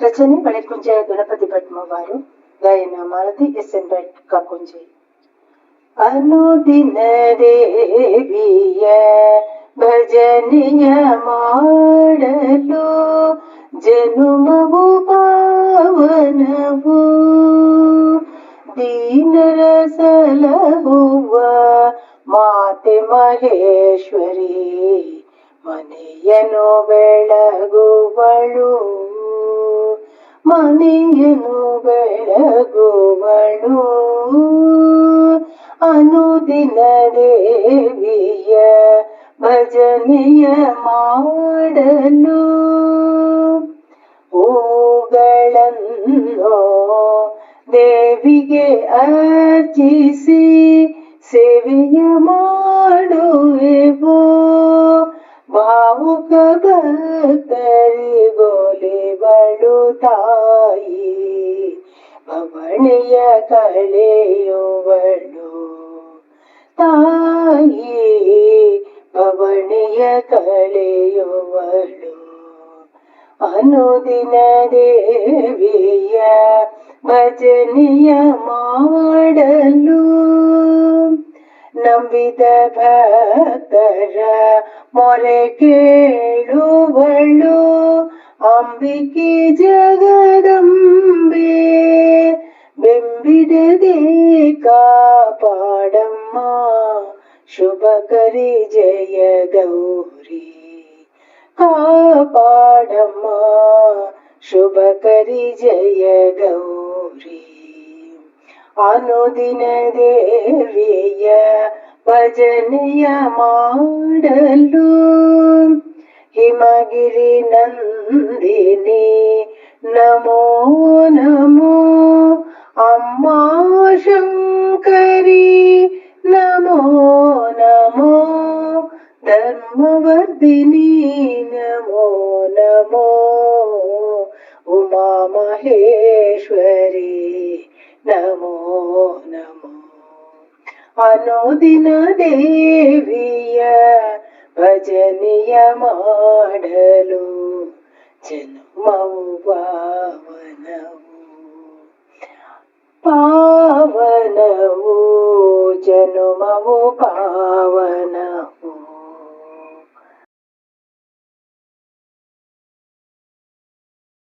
ರಚನೆ ಬಳೆಕುಂಜ ಗಣಪತಿ ಭಟ್ಮ ವಾರು ಗಾಯನ Malathi S N Bhat Kakunje ಅನುದಿನ ದೇವಿಯ ಭಜನೆಯ ಮಾಡಲು ಜನುಮವು ಪಾವನವು ದೀನರ ಸಲಹುವ ಮಾತೆ ಮಹೇಶ್ವರಿ ಮನೆಯನು ಬೆಳಗುವಳು ಮನೆಯನು ಬೆಳಗುವಳು. ಅನುದಿನ ದೇವಿಯ ಭಜನೆಯ ಮಾಡಲು ಹೂಗಳನ್ನು ದೇವಿಗೆ ಅರ್ಚಿಸಿ ಸೇವೆಯ ಮಾಡುವೆವೋ. ಭಾವುಕ ಭಕ್ತರಿಗೊಲಿವಳು ತಾಯಿ ಭವಣಿಯ ಕಳೆಯುವಳು ತಾಯಿ ಭವಣಿಯ ಕಳೆಯುವಳು ಅನುದಿನ ದೇವಿಯ ಭಜನೆಯ ಮಾಡಲು ನಂಬಿದ ಭಕ್ತರ ಮೊರೆ ಕೇಳುವಳು ಅಂಬಿಕೆ ಜಗದಂಬೆ ಬೆಂಬಿಡದೆ ಕಾಪಾಡಮ್ಮ ಶುಭಕರಿ ಜಯ ಗೌರಿ ಕಾಪಾಡಮ್ಮ ಶುಭಕರಿ ಜಯ ಗೌರಿ ಅನುದಿನ ದೇವಿಯ ಭಜನೆಯ ಮಾಡಲು హిమగిరి నందిని నమో నమో అమ్మా శంకరి నమో నమో ధర్మవర్ధిని నమో నమో ఉమా మహేశ్వరి నమో నమో అనోదిన దేవీయ భజని ಭಜನೆಯ ಮಾಡಲು ಜನ್ಮವು ಪಾವನವು ಪಾವನವು